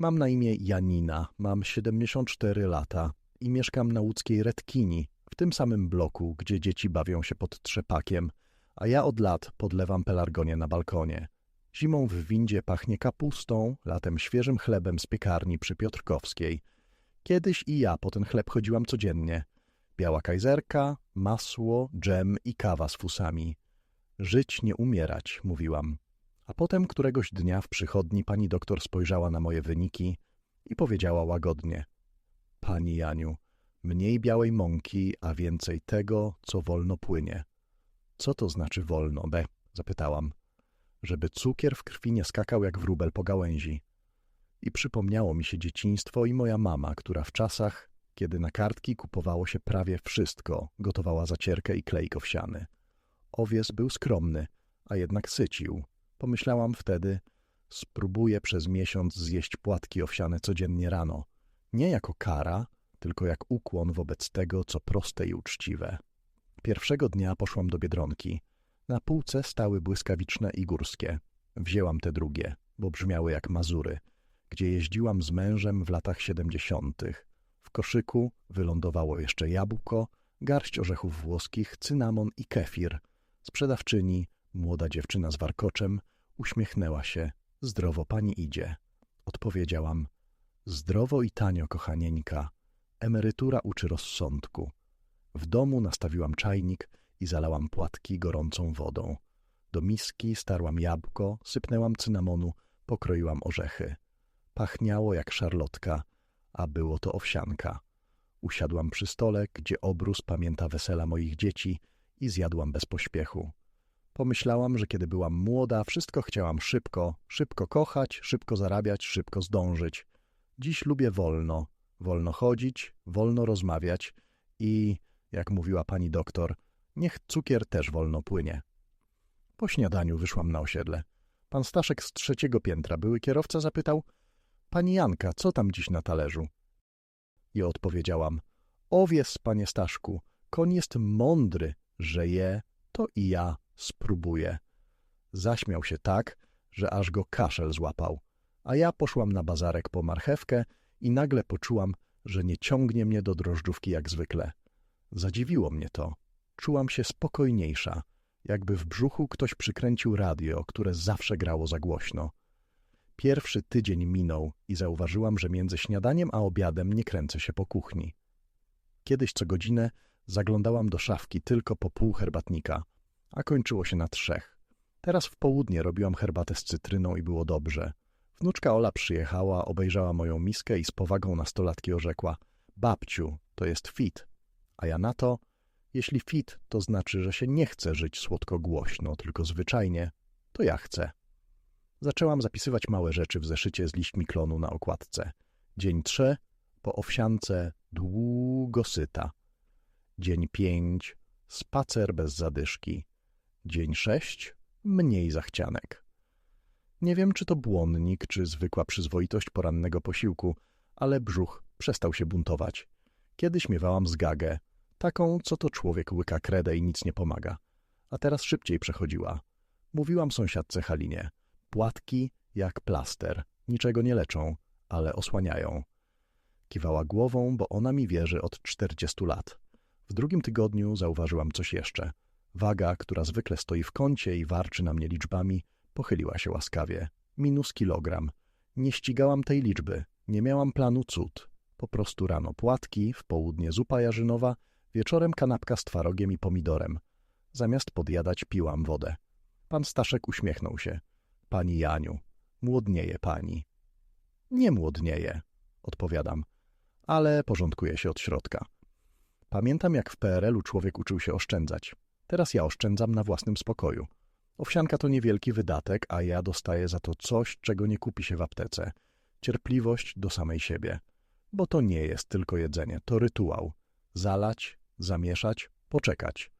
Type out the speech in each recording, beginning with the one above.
Mam na imię Janina, mam 74 lata i mieszkam na łódzkiej Redkini, w tym samym bloku, gdzie dzieci bawią się pod trzepakiem, a ja od lat podlewam pelargonię na balkonie. Zimą w windzie pachnie kapustą, latem świeżym chlebem z piekarni przy Piotrkowskiej. Kiedyś i ja po ten chleb chodziłam codziennie. Biała kajzerka, masło, dżem i kawa z fusami. Żyć nie umierać, mówiłam. A potem któregoś dnia w przychodni pani doktor spojrzała na moje wyniki i powiedziała łagodnie. Pani Janiu, mniej białej mąki, a więcej tego, co wolno płynie. Co to znaczy wolno, B? zapytałam. Żeby cukier w krwi nie skakał jak wróbel po gałęzi. I przypomniało mi się dzieciństwo i moja mama, która w czasach, kiedy na kartki kupowało się prawie wszystko, gotowała zacierkę i klejk owsiany. Owies był skromny, a jednak sycił. Pomyślałam wtedy, spróbuję przez miesiąc zjeść płatki owsiane codziennie rano. Nie jako kara, tylko jak ukłon wobec tego, co proste i uczciwe. Pierwszego dnia poszłam do Biedronki. Na półce stały błyskawiczne i górskie. Wzięłam te drugie, bo brzmiały jak Mazury, gdzie jeździłam z mężem w latach siedemdziesiątych. W koszyku wylądowało jeszcze jabłko, garść orzechów włoskich, cynamon i kefir. Sprzedawczyni, młoda dziewczyna z warkoczem, uśmiechnęła się. Zdrowo pani idzie. Odpowiedziałam. Zdrowo i tanio, kochanieńka. Emerytura uczy rozsądku. W domu nastawiłam czajnik i zalałam płatki gorącą wodą. Do miski starłam jabłko, sypnęłam cynamonu, pokroiłam orzechy. Pachniało jak szarlotka, a było to owsianka. Usiadłam przy stole, gdzie obrus pamięta wesela moich dzieci i zjadłam bez pośpiechu. Pomyślałam, że kiedy byłam młoda, wszystko chciałam szybko, szybko kochać, szybko zarabiać, szybko zdążyć. Dziś lubię wolno, wolno chodzić, wolno rozmawiać i, jak mówiła pani doktor, niech cukier też wolno płynie. Po śniadaniu wyszłam na osiedle. Pan Staszek z trzeciego piętra, były kierowca, zapytał — Pani Janka, co tam dziś na talerzu? I odpowiedziałam — Owies, panie Staszku, koń jest mądry, że je, to i ja spróbuję. Zaśmiał się tak, że aż go kaszel złapał, a ja poszłam na bazarek po marchewkę i nagle poczułam, że nie ciągnie mnie do drożdżówki jak zwykle. Zadziwiło mnie to. Czułam się spokojniejsza, jakby w brzuchu ktoś przykręcił radio, które zawsze grało za głośno. Pierwszy tydzień minął i zauważyłam, że między śniadaniem a obiadem nie kręcę się po kuchni. Kiedyś co godzinę zaglądałam do szafki tylko po pół herbatnika, a kończyło się na trzech. Teraz w południe robiłam herbatę z cytryną i było dobrze. Wnuczka Ola przyjechała, obejrzała moją miskę i z powagą nastolatki orzekła — Babciu, to jest fit. A ja na to — jeśli fit, to znaczy, że się nie chce żyć słodko-głośno, tylko zwyczajnie, to ja chcę. Zaczęłam zapisywać małe rzeczy w zeszycie z liśćmi klonu na okładce. Dzień trzy — po owsiance długo syta. Dzień pięć — spacer bez zadyszki. Dzień sześć — mniej zachcianek. Nie wiem, czy to błonnik, czy zwykła przyzwoitość porannego posiłku, ale brzuch przestał się buntować. Kiedyś miewałam zgagę, taką, co to człowiek łyka kredę i nic nie pomaga. A teraz szybciej przechodziła. Mówiłam sąsiadce Halinie. Płatki jak plaster. Niczego nie leczą, ale osłaniają. Kiwała głową, bo ona mi wierzy od czterdziestu lat. W drugim tygodniu zauważyłam coś jeszcze. Waga, która zwykle stoi w kącie i warczy na mnie liczbami, pochyliła się łaskawie. Minus kilogram. Nie ścigałam tej liczby. Nie miałam planu cud. Po prostu rano płatki, w południe zupa jarzynowa, wieczorem kanapka z twarogiem i pomidorem. Zamiast podjadać piłam wodę. Pan Staszek uśmiechnął się. Pani Janiu, młodnieje pani. Nie młodnieje, odpowiadam, ale porządkuje się od środka. Pamiętam, jak w PRL-u człowiek uczył się oszczędzać. Teraz ja oszczędzam na własnym spokoju. Owsianka to niewielki wydatek, a ja dostaję za to coś, czego nie kupi się w aptece. Cierpliwość do samej siebie. Bo to nie jest tylko jedzenie, to rytuał. Zalać, zamieszać, poczekać.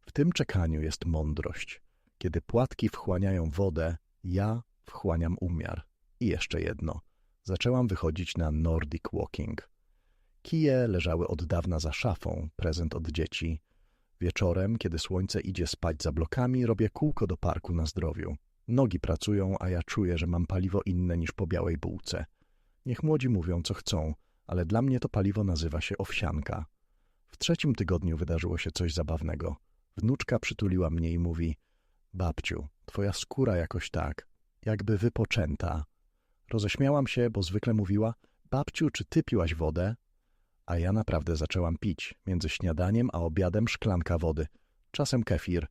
W tym czekaniu jest mądrość. Kiedy płatki wchłaniają wodę, ja wchłaniam umiar. I jeszcze jedno. Zaczęłam wychodzić na Nordic Walking. Kije leżały od dawna za szafą, prezent od dzieci. Wieczorem, kiedy słońce idzie spać za blokami, robię kółko do parku na zdrowiu. Nogi pracują, a ja czuję, że mam paliwo inne niż po białej bułce. Niech młodzi mówią, co chcą, ale dla mnie to paliwo nazywa się owsianka. W trzecim tygodniu wydarzyło się coś zabawnego. Wnuczka przytuliła mnie i mówi: Babciu, twoja skóra jakoś tak, jakby wypoczęta. Roześmiałam się, bo zwykle mówiła: Babciu, czy ty piłaś wodę? A ja naprawdę zaczęłam pić. Między śniadaniem a obiadem szklanka wody, czasem kefir.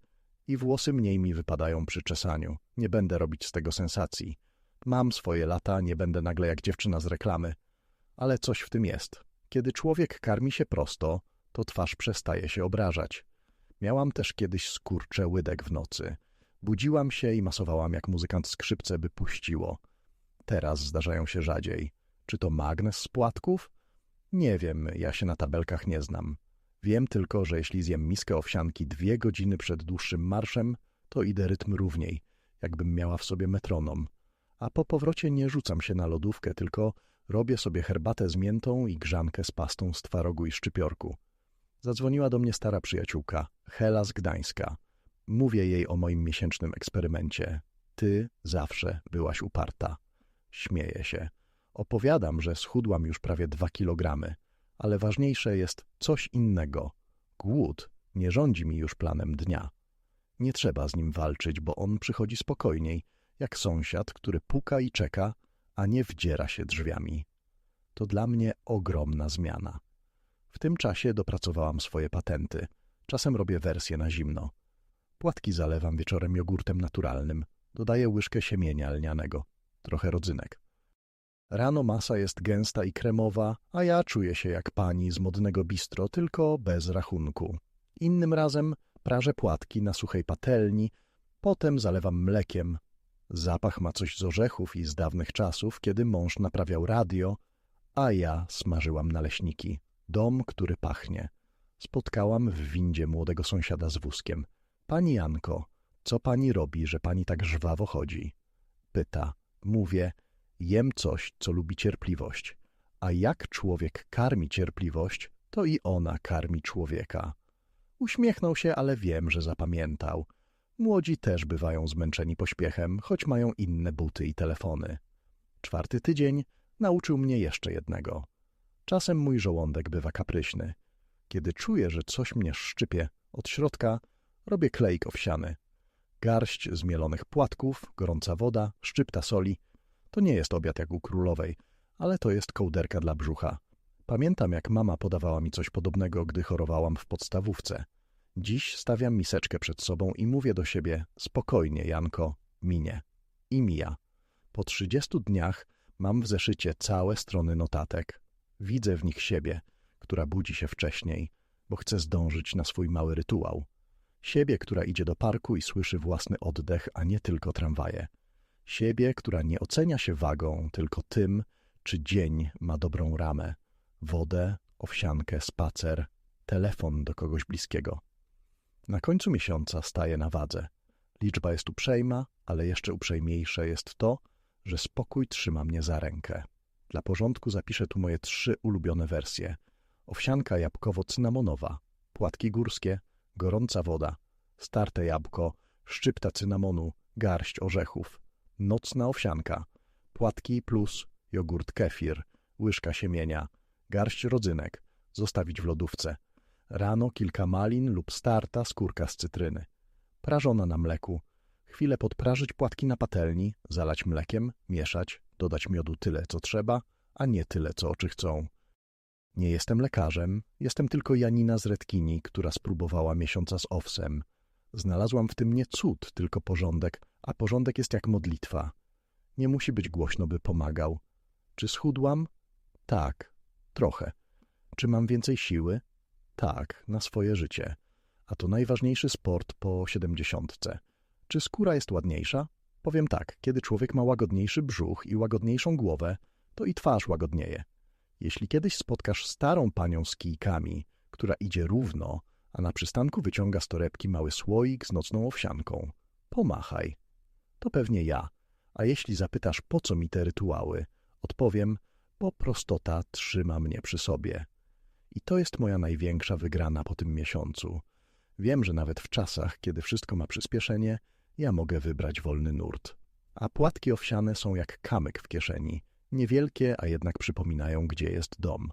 I włosy mniej mi wypadają przy czesaniu. Nie będę robić z tego sensacji. Mam swoje lata, nie będę nagle jak dziewczyna z reklamy. Ale coś w tym jest. Kiedy człowiek karmi się prosto, to twarz przestaje się obrażać. Miałam też kiedyś skurcze łydek w nocy. Budziłam się i masowałam jak muzykant skrzypce, by puściło. Teraz zdarzają się rzadziej. Czy to magnes z płatków? Nie wiem, ja się na tabelkach nie znam. Wiem tylko, że jeśli zjem miskę owsianki dwie godziny przed dłuższym marszem, to idę rytm równiej, jakbym miała w sobie metronom. A po powrocie nie rzucam się na lodówkę, tylko robię sobie herbatę z miętą i grzankę z pastą z twarogu i szczypiorku. Zadzwoniła do mnie stara przyjaciółka, Hela z Gdańska. Mówię jej o moim miesięcznym eksperymencie. Ty zawsze byłaś uparta. Śmieję się. Opowiadam, że schudłam już prawie dwa kilogramy, ale ważniejsze jest coś innego. Głód nie rządzi mi już planem dnia. Nie trzeba z nim walczyć, bo on przychodzi spokojniej, jak sąsiad, który puka i czeka, a nie wdziera się drzwiami. To dla mnie ogromna zmiana. W tym czasie dopracowałam swoje patenty. Czasem robię wersję na zimno. Płatki zalewam wieczorem jogurtem naturalnym. Dodaję łyżkę siemienia lnianego, trochę rodzynek. Rano masa jest gęsta i kremowa, a ja czuję się jak pani z modnego bistro, tylko bez rachunku. Innym razem prażę płatki na suchej patelni, potem zalewam mlekiem. Zapach ma coś z orzechów i z dawnych czasów, kiedy mąż naprawiał radio, a ja smażyłam naleśniki. Dom, który pachnie. Spotkałam w windzie młodego sąsiada z wózkiem. Pani Janko, co pani robi, że pani tak żwawo chodzi? Pyta. Mówię, jem coś, co lubi cierpliwość. A jak człowiek karmi cierpliwość, to i ona karmi człowieka. Uśmiechnął się, ale wiem, że zapamiętał. Młodzi też bywają zmęczeni pośpiechem, choć mają inne buty i telefony. Czwarty tydzień nauczył mnie jeszcze jednego. Czasem mój żołądek bywa kapryśny. Kiedy czuję, że coś mnie szczypie od środka, robię klejk owsiany. Garść zmielonych płatków, gorąca woda, szczypta soli. To nie jest obiad jak u królowej, ale to jest kołderka dla brzucha. Pamiętam, jak mama podawała mi coś podobnego, gdy chorowałam w podstawówce. Dziś stawiam miseczkę przed sobą i mówię do siebie, spokojnie, Janko, minie. I mija. Po trzydziestu dniach mam w zeszycie całe strony notatek. Widzę w nich siebie, która budzi się wcześniej, bo chce zdążyć na swój mały rytuał. Siebie, która idzie do parku i słyszy własny oddech, a nie tylko tramwaje. Siebie, która nie ocenia się wagą, tylko tym, czy dzień ma dobrą ramę. Wodę, owsiankę, spacer, telefon do kogoś bliskiego. Na końcu miesiąca staję na wadze. Liczba jest uprzejma, ale jeszcze uprzejmiejsze jest to, że spokój trzyma mnie za rękę. Dla porządku zapiszę tu moje trzy ulubione wersje. Owsianka jabłkowo-cynamonowa, płatki górskie, gorąca woda, starte jabłko, szczypta cynamonu, garść orzechów, nocna owsianka, płatki plus jogurt kefir, łyżka siemienia, garść rodzynek, zostawić w lodówce. Rano kilka malin lub starta skórka z cytryny. Prażona na mleku. Chwilę podprażyć płatki na patelni, zalać mlekiem, mieszać, dodać miodu tyle, co trzeba, a nie tyle, co oczy chcą. Nie jestem lekarzem, jestem tylko Janina z Redkini, która spróbowała miesiąca z owsem. Znalazłam w tym nie cud, tylko porządek, a porządek jest jak modlitwa. Nie musi być głośno, by pomagał. Czy schudłam? Tak, trochę. Czy mam więcej siły? Tak, na swoje życie. A to najważniejszy sport po siedemdziesiątce. Czy skóra jest ładniejsza? Powiem tak, kiedy człowiek ma łagodniejszy brzuch i łagodniejszą głowę, to i twarz łagodnieje. Jeśli kiedyś spotkasz starą panią z kijkami, która idzie równo, a na przystanku wyciąga z torebki mały słoik z nocną owsianką, pomachaj. To pewnie ja. A jeśli zapytasz, po co mi te rytuały, odpowiem, bo prostota trzyma mnie przy sobie. I to jest moja największa wygrana po tym miesiącu. Wiem, że nawet w czasach, kiedy wszystko ma przyspieszenie, ja mogę wybrać wolny nurt. A płatki owsiane są jak kamyk w kieszeni. Niewielkie, a jednak przypominają, gdzie jest dom.